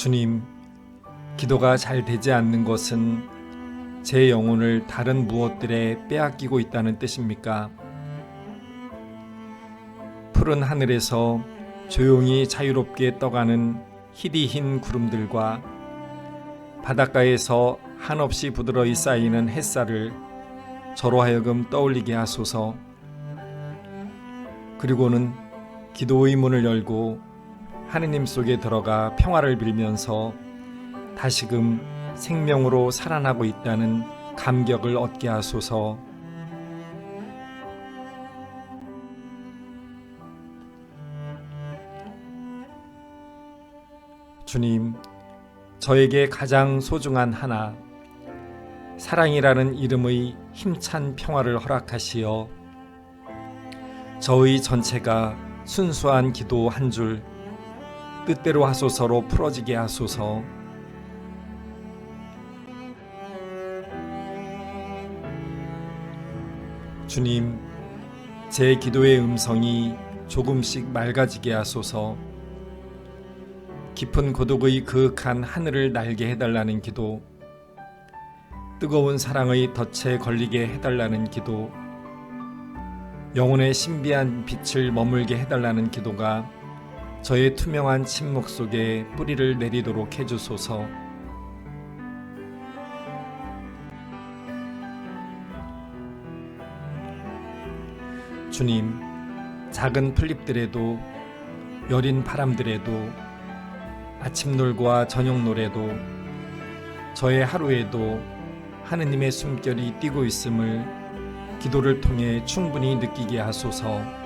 주님, 기도가 잘 되지 않는 것은 제 영혼을 다른 무엇들에 빼앗기고 있다는 뜻입니까? 푸른 하늘에서 조용히 자유롭게 떠가는 희디 흰 구름들과 바닷가에서 한없이 부드러이 쌓이는 햇살을 저로 하여금 떠올리게 하소서. 그리고는 기도의 문을 열고 하느님 속에 들어가 평화를 빌면서 다시금 생명으로 살아나고 있다는 감격을 얻게 하소서. 주님, 저에게 가장 소중한 하나, 사랑이라는 이름의 힘찬 평화를 허락하시어 저의 전체가 순수한 기도 한 줄 뜻대로 하소서로 풀어지게 하소서. 주님, 제 기도의 음성이 조금씩 맑아지게 하소서. 깊은 고독의 그윽한 하늘을 날게 해달라는 기도, 뜨거운 사랑의 덫에 걸리게 해달라는 기도, 영혼의 신비한 빛을 머물게 해달라는 기도가 저의 투명한 침묵 속에 뿌리를 내리도록 해주소서. 주님, 작은 풀잎들에도 여린 바람들에도 아침 놀과 저녁 노래도 저의 하루에도 하느님의 숨결이 뛰고 있음을 기도를 통해 충분히 느끼게 하소서.